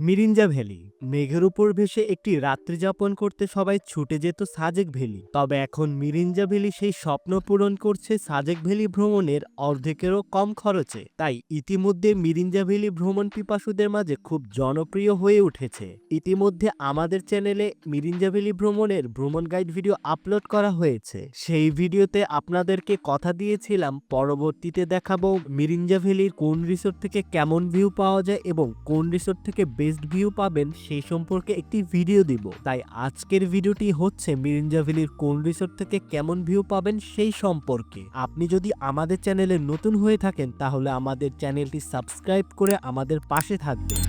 Mirinja valley. মেঘের উপর ভেসে একটি রাত্রি যাপন করতে সবাই ছুটে যেত সাজেক ভ্যালি তবে এখন মিরিঞ্জা ভ্যালি সেই স্বপ্ন পূরণ করছে সাজেক ভ্যালি ভ্রমণের অর্ধেকেরও কম খরচে। তাই ইতিমধ্যে মিরিঞ্জা ভ্যালি ভ্রমণ পিপাসুদের মাঝে খুব জনপ্রিয় হয়ে উঠেছে। ইতিমধ্যে আমাদের চ্যানেলে মিরিঞ্জা ভ্যালি ভ্রমণের ভ্রমণ গাইড ভিডিও আপলোড করা হয়েছে। সেই ভিডিওতে আপনাদেরকে কথা দিয়েছিলাম, পরবর্তীতে দেখাবো মিরিঞ্জা ভ্যালির কোন রিসোর্ট থেকে কেমন ভিউ পাওয়া যায় এবং কোন রিসোর্ট থেকে বেস্ট ভিউ পাবেন সেই সম্পর্কে একটি ভিডিও দিব। তাই আজকের ভিডিওটি হচ্ছে মিরিঞ্জা ভ্যালির কোন রিসোর্ট থেকে কেমন ভিউ পাবেন সেই সম্পর্কে। আপনি যদি আমাদের চ্যানেলে নতুন হয়ে থাকেন, তাহলে আমাদের চ্যানেলটি সাবস্ক্রাইব করে আমাদের পাশে থাকবেন।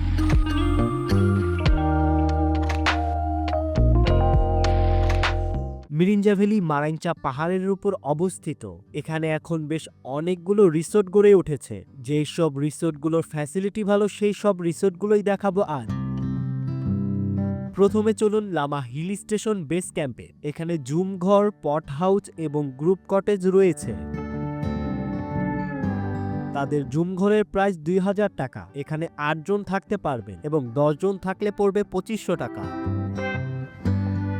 মিরিঞ্জা ভ্যালি মারাইঞ্চা পাহাড়ের উপর অবস্থিত। এখানে এখন বেশ অনেকগুলো রিসোর্ট গড়ে উঠেছে। যেই সব রিসোর্টগুলোর ফ্যাসিলিটি ভালো, সেই সব রিসোর্টগুলোই দেখাবো আজ। প্রথমে চলুন লামা হিল স্টেশন বেস ক্যাম্পে। এখানে জুম ঘর, পট হাউস এবং গ্রুপ কটেজ রয়েছে। তাদের জুম ঘরের প্রাইস দুই হাজার টাকা। এখানে আটজন থাকতে পারবেন এবং দশজন থাকলে পড়বে পঁচিশশো টাকা।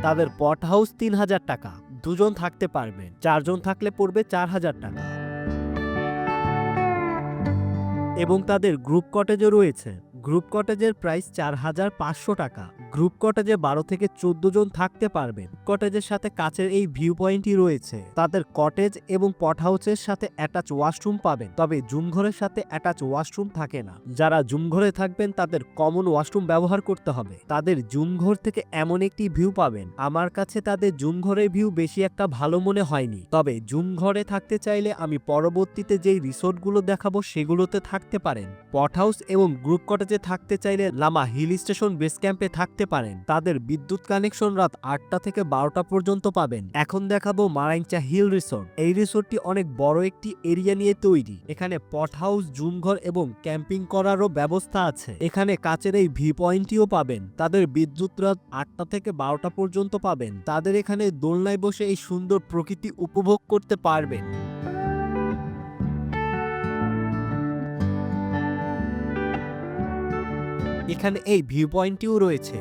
তাদের পট হাউস তিন হাজার টাকা। দুজন থাকতে পারবেন। চারজন থাকলে পড়বে চার হাজার টাকা। এবং তাদের গ্রুপ কটেজও রয়েছে। গ্রুপ কটেজের প্রাইস চার হাজার পাঁচশো টাকা। গ্রুপ কটেজে বারো থেকে চোদ্দ জন থাকতে পারবেন। কটেজের সাথে কাছের এই ভিউ পয়েন্টই রয়েছে। তাদের কটেজ এবং পট হাউসের সাথে অ্যাটাচ ওয়াশরুম পাবেন। তবে জুম ঘরের সাথে অ্যাটাচ ওয়াশরুম থাকে না। যারা জুম ঘরে থাকবেন, তাদের কমন ওয়াশরুম ব্যবহার করতে হবে। তাদের জুম ঘর থেকে এমন একটি ভিউ পাবেন। আমার কাছে তাদের জুম ঘরের ভিউ বেশি একটা ভালো মনে হয়নি। তবে জুম ঘরে থাকতে চাইলে আমি পরবর্তীতে যেই রিসোর্টগুলো দেখাবো, সেগুলোতে থাকতে পারেন। পট হাউস এবং গ্রুপ কটেজে থাকতে চাইলে লামা হিল স্টেশন বেস ক্যাম্পে থাকতে পারেন। তাদের বিদ্যুৎ কানেকশন রাত আটটা থেকে বারোটা পর্যন্ত পাবেন। এখন দেখাবো মারাইঞ্চা হিল রিসোর্ট। এই রিসোর্টটি অনেক বড় একটি এরিয়া নিয়ে তৈরি। এখানে পট হাউস জুম ঘর এবং ক্যাম্পিং করারও ব্যবস্থা আছে। এখানে কাচের এই ভি পয়েন্টটিও পাবেন। তাদের বিদ্যুৎ রাত আটটা থেকে বারোটা পর্যন্ত পাবেন। তাদের এখানে দোলনায় বসে এই সুন্দর প্রকৃতি উপভোগ করতে পারবেন। এখানে এই ভিউ পয়েন্টটিও রয়েছে।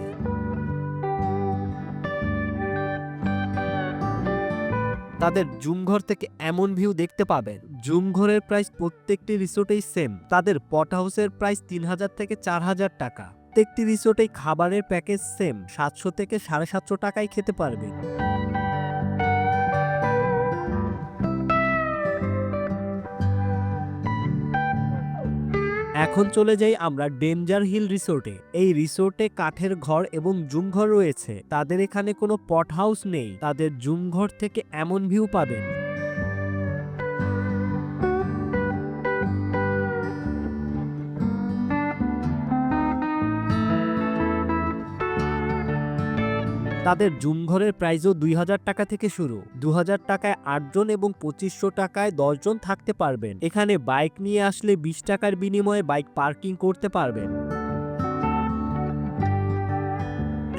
তাদের জুম ঘর থেকে এমন ভিউ দেখতে পাবেন। জুম ঘরের প্রাইস প্রত্যেকটি রিসোর্টেই সেম তাদের পট হাউসের প্রাইস তিন হাজার থেকে চার হাজার টাকা। প্রত্যেকটি রিসোর্টেই খাবারের প্যাকেজ সেম সাতশো থেকে সাড়ে সাতশো টাকায় খেতে পারবেন। এখন চলে যাই আমরা ডেঞ্জার হিল রিসোর্টে। এই রিসোর্টে কাঠের ঘর এবং জুম ঘর রয়েছে। তাদের এখানে কোনো পট হাউস নেই। তাদের জুম ঘর থেকে এমন ভিউ পাবেন। তাদের জুম ঘরের প্রাইসও দুই হাজার টাকা থেকে শুরু। দু হাজার টাকায় আটজন এবং পঁচিশশো টাকায় দশজন থাকতে পারবেন। এখানে বাইক নিয়ে আসলে বিশ টাকার বিনিময়ে বাইক পার্কিং করতে পারবেন।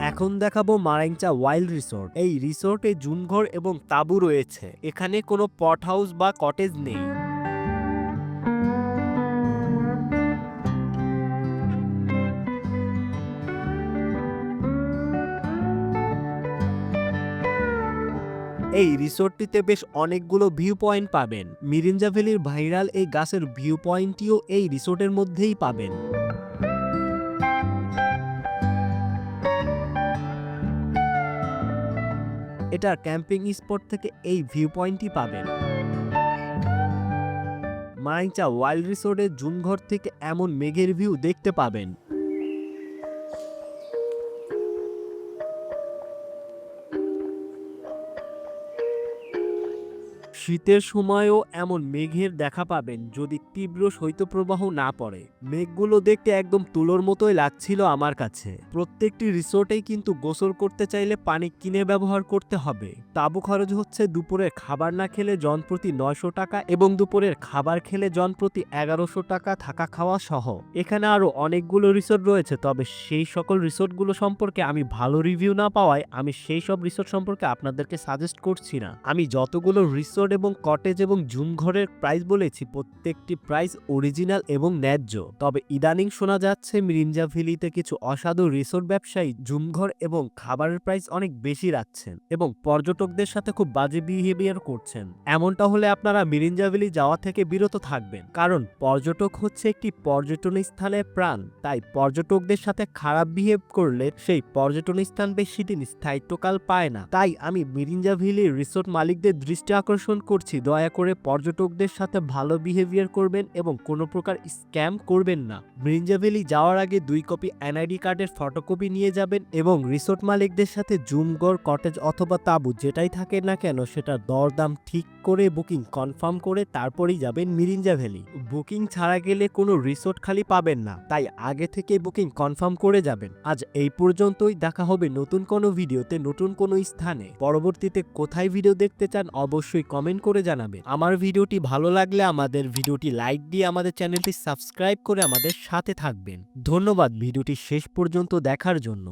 এখন দেখাবো মারাইংচা ওয়াইল্ড রিসোর্ট। এই রিসোর্টে জুনঘর এবং তাঁবু রয়েছে। এখানে কোনো পট হাউস বা কটেজ নেই। এই রিসোর্টটিতে বেশ অনেকগুলো ভিউ পয়েন্ট পাবেন। মিরিঞ্জা ভ্যালির ভাইরাল এই গাছের ভিউ পয়েন্টটিও এই রিসোর্টের মধ্যেই পাবেন। এটার ক্যাম্পিং স্পট থেকে এই ভিউ পয়েন্টটি পাবেন। মাইংচা ওয়াইল্ড রিসোর্টের জুনঘর থেকে এমন মেঘের ভিউ দেখতে পাবেন। শীতের সময়ও এমন মেঘের দেখা পাবেন যদি তীব্র শৈত্যপ্রবাহ না পড়ে। মেঘগুলো দেখতে একদম তুলোর মতোই লাগছিল আমার কাছে। প্রত্যেকটি রিসোর্টেই কিন্তু গোসল করতে চাইলে পানি কিনে ব্যবহার করতে হবে। তাবু খরচ হচ্ছে দুপুরের খাবার না খেলে জনপ্রতি নয়শো টাকা এবং দুপুরের খাবার খেলে জনপ্রতি এগারোশো টাকা থাকা খাওয়া সহ। এখানে আরও অনেকগুলো রিসোর্ট রয়েছে, তবে সেই সকল রিসোর্টগুলো সম্পর্কে আমি ভালো রিভিউ না পাওয়ায় আমি সেই সব রিসোর্ট সম্পর্কে আপনাদেরকে সাজেস্ট করছি না। আমি যতগুলো রিসোর্ট এবং কটেজ এবং জুম ঘরের প্রাইস বলেছি, প্রত্যেকটি প্রাইস অরিজিনাল এবং ন্যায্য। তবে ইদানিং শোনা যাচ্ছে মিরিঞ্জা ভ্যালিতে কিছু অসাধু রিসোর্ট ব্যবসায়ী জুমঘর এবং খাবারের প্রাইস অনেক বেশি রাখছেন এবং পর্যটকদের সাথে খুব বাজে বিহেভিয়ার করছেন। এমনটা হলে আপনারা মিরিঞ্জা ভ্যালি যাওয়া থেকে বিরত থাকবেন, কারণ পর্যটক হচ্ছে একটি পর্যটন স্থানের প্রাণ। তাই পর্যটকদের সাথে খারাপ বিহেভ করলে সেই পর্যটন স্থান বেশি দিন স্থায়িত্বকাল পায় না। তাই আমি মিরিঞ্জা ভ্যালির রিসোর্ট মালিকদের দৃষ্টি আকর্ষণ করছি, দয়া করে পর্যটকদের সাথে ভালো বিহেভিয়ার করবেন এবং কোনো প্রকার স্ক্যাম করবেন না। মিরিঞ্জা ভ্যালি যাওয়ার আগে দুই কপি এনআইডি কার্ডের ফটোকপি নিয়ে যাবেন এবং রিসোর্ট মালিকদের সাথে জুমগড় কটেজ অথবা তাঁবু যেটাই থাকে না কেন সেটার দরদাম ঠিক করে বুকিং কনফার্ম করে তারপরেই যাবেন মিরিঞ্জা ভ্যালি বুকিং ছাড়া গেলে কোনো রিসোর্ট খালি পাবেন না, তাই আগে থেকে বুকিং কনফার্ম করে যাবেন। আজ এই পর্যন্তই, দেখা হবে নতুন কোনো ভিডিওতে নতুন কোনো স্থানে। পরবর্তীতে কোথায় ভিডিও দেখতে চান অবশ্যই কমেন্ট করে জানাবেন। আমার ভিডিওটি ভালো লাগলে আমাদের ভিডিওটি লাইক দিয়ে আমাদের চ্যানেলটি সাবস্ক্রাইব করে আমাদের সাথে থাকবেন। ধন্যবাদ, ভিডিওটি শেষ পর্যন্ত দেখার জন্য।